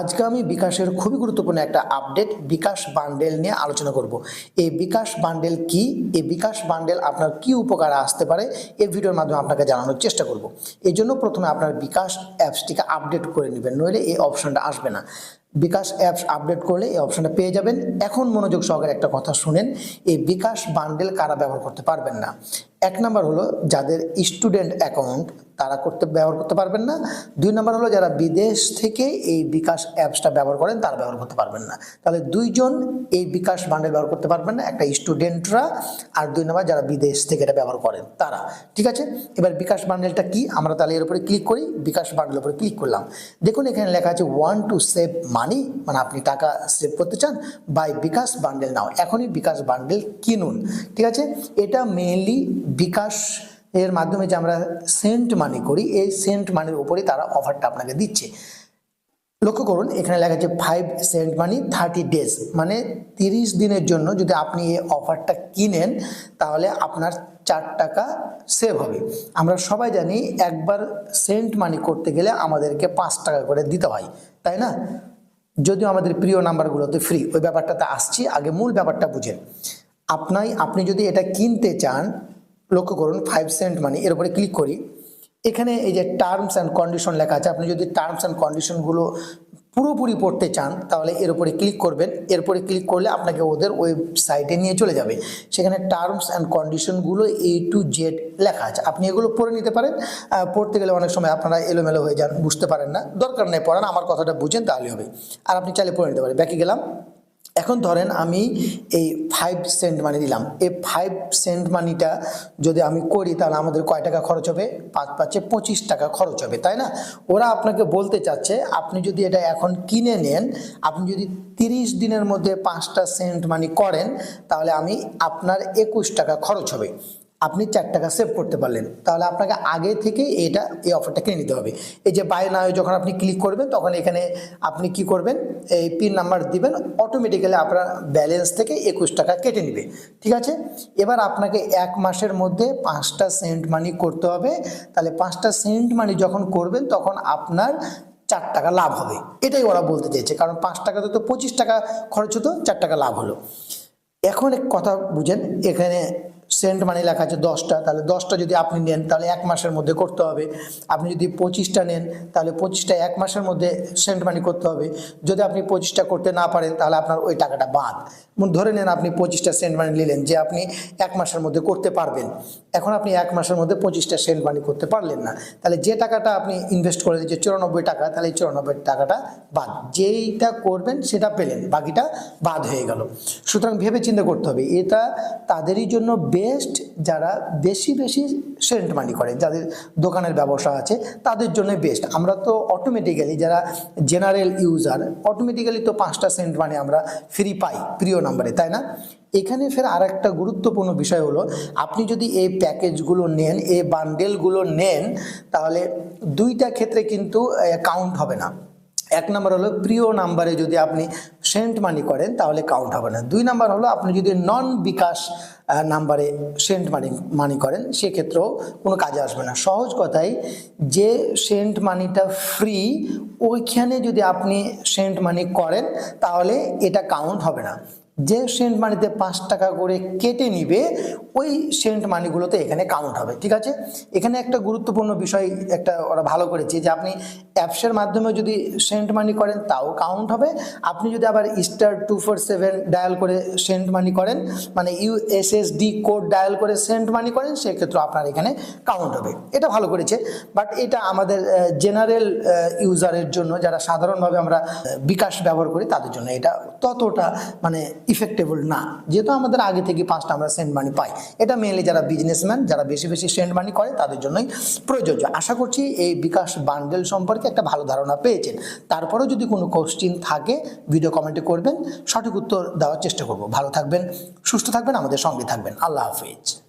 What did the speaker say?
আজকে আমি বিকাশের খুবই গুরুত্বপূর্ণ একটা আপডেট বিকাশ বান্ডেল নিয়ে আলোচনা করব। এই বিকাশ বান্ডেল কি? এই বিকাশ বান্ডেল আপনার কি উপকারে আসতে পারে? এই ভিডিওর মাধ্যমে আপনাকে জানানোর চেষ্টা করব। এই জন্য প্রথমে আপনার বিকাশ অ্যাপসটিকে আপডেট করে নেবেন, নইলে এই অপশনটা আসবে না। বিকাশ অ্যাপস আপডেট করলে এই অপশনটা পেয়ে যাবেন। এখন মনোযোগ সহকারে একটা কথা শুনেন, এই বিকাশ বান্ডেল কারা ব্যবহার করতে পারবেন না? এক নাম্বার হলো যাদের স্টুডেন্ট অ্যাকাউন্ট তারা করতে, ব্যবহার করতে পারবেন না। দুই নাম্বার হলো যারা বিদেশ থেকে এই বিকাশ অ্যাপসটা ব্যবহার করেন তারা ব্যবহার করতে পারবেন না। তাহলে দুইজন এই বিকাশ বান্ডেল ব্যবহার করতে পারবেন না, একটা স্টুডেন্টরা আর দুই নাম্বার যারা বিদেশ থেকে এটা ব্যবহার করেন তারা। ঠিক আছে? এবার বিকাশ বান্ডেলটা কি? আমরা তাহলে এর উপরে ক্লিক করি, বিকাশ বান্ডেলের উপরে ক্লিক করলাম। দেখুন এখানে লেখা আছে ওয়ান টু সেভ মানি মানে আপনি টাকা সেভ করতে চান বাই বিকাশ বান্ডেল নাও এখনই বিকাশ বান্ডেল কিনুন। ঠিক আছে? এটা মেইনলি বিকাশ এর মাধ্যমে যে আমরা সেন্ট মানি করি, এই সেন্ট মানির উপরেই তারা অফারটা আপনাকে দিচ্ছে। লক্ষ্য করুন, এখানে লেখা আছে five send money thirty days মানে তিরিশ দিনের জন্য যদি আপনি এই অফারটা কিনেন, তাহলে আপনার চার টাকা সেভ হবে। আমরা সবাই জানি, একবার সেন্ট মানি করতে গেলে আমাদেরকে পাঁচ টাকা করে দিতে হয়, তাই না? যদিও আমাদের প্রিয় নাম্বারগুলোতে ফ্রি ওই ব্যাপারটাতে আসছি, আগে মূল ব্যাপারটা বুঝেন। আপনাই, আপনি যদি এটা কিনতে চান লক্ষ্য করুন ফাইভ সেন্ট মানি এর উপরে ক্লিক করি। এখানে এই যে টার্মস অ্যান্ড কন্ডিশন লেখা আছে, আপনি যদি টার্মস অ্যান্ড কন্ডিশনগুলো পুরোপুরি পড়তে চান, তাহলে এর উপরে ক্লিক করবেন। এরপরে ক্লিক করলে আপনাকে ওদের ওয়েবসাইটে নিয়ে চলে যাবে। সেখানে টার্মস অ্যান্ড কন্ডিশনগুলো এ টু জেড লেখা আছে। আপনি এগুলো পড়ে নিতে পারেন। পড়তে গেলে অনেক সময় আপনারা এলোমেলো হয়ে যান, বুঝতে পারেন না। দরকার নেই, পড়ান, আমার কথাটা বুঝেন তাহলে হবে। আর আপনি চাইলে পড়ে নিতে পারেন। ব্যাকে গেলাম। এখন ধরেন আমি এই ফাইভ সেন্ট মানি দিলাম এই ফাইভ সেন্ট মানিটা যদি আমি করি, তাহলে আমাদের কয় টাকা খরচ হবে? পাঁচ পাঁচে পঁচিশ টাকা খরচ হবে, তাই না? ওরা আপনাকে বলতে চাচ্ছে, আপনি যদি এটা এখন কিনে নেন, আপনি যদি তিরিশ দিনের মধ্যে পাঁচটা সেন্ট মানি করেন, তাহলে আমি আপনার একুশ টাকা খরচ হবে। আপনি চার টাকা সেভ করতে পারলেন। তাহলে আপনাকে আগে থেকে এটা, এই অফারটা কিনে নিতে হবে। এই যে বাই নাও যখন আপনি ক্লিক করবেন, তখন এখানে আপনি কি করবেন? এই পিন নাম্বার দিবেন অটোমেটিক্যালি আপনার ব্যালেন্স থেকে একুশ টাকা কেটে নেবে। ঠিক আছে? এবার আপনাকে এক মাসের মধ্যে পাঁচটা সেন্ট মানি করতে হবে। তাহলে পাঁচটা সেন্ট মানি যখন করবেন, তখন আপনার চার টাকা লাভ হবে। এটাই ওরা বলতে চেয়েছে কারণ পাঁচ টাকাতে তো পঁচিশ টাকা খরচ হতো, চার টাকা লাভ হলো। এখন এক কথা বুঝেন, এখানে সেন্ট মানি লেখা আছে দশটা। তাহলে দশটা যদি আপনি নেন, তাহলে এক মাসের মধ্যে করতে হবে। আপনি যদি পঁচিশটা নেন, তাহলে পঁচিশটা এক মাসের মধ্যে সেন্ট মানি করতে হবে। যদি আপনি পঁচিশটা করতে না পারেন, তাহলে আপনার ওই টাকাটা বাদ। ধরে নেন আপনি পঁচিশটা সেন্ট মানি নিলেন, যে আপনি এক মাসের মধ্যে করতে পারবেন। এখন আপনি এক মাসের মধ্যে পঁচিশটা সেন্ট মানি করতে পারলেন না। তাহলে যে টাকাটা আপনি ইনভেস্ট করে যে চুরানব্বই টাকা, তাহলে এই চুরানব্বই টাকাটা বাদ। যেইটা করবেন, সেটা পেলেন। বাকিটা বাদ হয়ে গেল। সুতরাং ভেবে চিন্তা করতে হবে। এটা তাদেরই জন্য বেস্ট যারা বেশি বেশি সেন্ট মানি করে, যাদের দোকানের ব্যবসা আছে, তাদের জন্য বেস্ট আমরা তো অটোমেটিক্যালি যারা জেনারেল ইউজার অটোমেটিক্যালি তো পাঁচটা সেন্ট মানি আমরা ফ্রি পাই, প্রিয় নাম্বারে তাই না? এখানে ফের আর একটা গুরুত্বপূর্ণ বিষয় হলো, আপনি যদি এই প্যাকেজগুলো নেন, এই বান্ডেলগুলো নেন, তাহলে দুইটা ক্ষেত্রে কিন্তু কাউন্ট হবে না। এক নম্বর হলো প্রিয় নাম্বারে যদি আপনি সেন্ট মানি করেন, তাহলে কাউন্ট হবে না। দুই নাম্বার হলো আপনি যদি নন বিকাশ নাম্বারে সেন্ট মানি মানি করেন, সেক্ষেত্রেও কোনো কাজে আসবে না। সহজ কথাই, যে সেন্ট মানিটা ফ্রি ওইখানে যদি আপনি সেন্ট মানি করেন, তাহলে এটা কাউন্ট হবে না। যে সেন্ট মানিতে পাঁচ টাকা করে কেটে নিবে, ওই সেন্ট মানিগুলোতে এখানে কাউন্ট হবে, ঠিক আছে? এখানে একটা গুরুত্বপূর্ণ বিষয় একটা ওরা ভালো করেছে যে আপনি অ্যাপসের মাধ্যমে যদি সেন্ট মানি করেন তাও কাউন্ট হবে। আপনি যদি আবার star two four seven dial করে সেন্ট মানি করেন মানে ইউএসএসডি কোড ডায়াল করে সেন্ট মানি করেন সেক্ষেত্রে আপনার এখানে কাউন্ট হবে। এটা ভালো করেছে, বাট এটা আমাদের জেনারেল ইউজারের জন্য, যারা সাধারণভাবে আমরা বিকাশ ব্যবহার করি, তাদের জন্য এটা ততটা মানে ইফেক্টেবল না। যেহেতু আমাদের আগে থেকে পাঁচটা আমরা সেন্ড মানি পাই। এটা মেনলি যারা বিজনেসম্যান যারা বেশি বেশি সেন্ড মানি করে, তাদের জন্যই প্রযোজ্য। আশা করছি এই বিকাশ বান্ডেল সম্পর্কে একটা ভালো ধারণা পেয়েছেন। তারপরেও যদি কোনো কোশ্চিন থাকে ভিডিও কমেন্টে করবেন। সঠিক উত্তর দেওয়ার চেষ্টা করব। ভালো থাকবেন, সুস্থ থাকবেন, আমাদের সঙ্গে থাকবেন। আল্লাহ হাফিজ।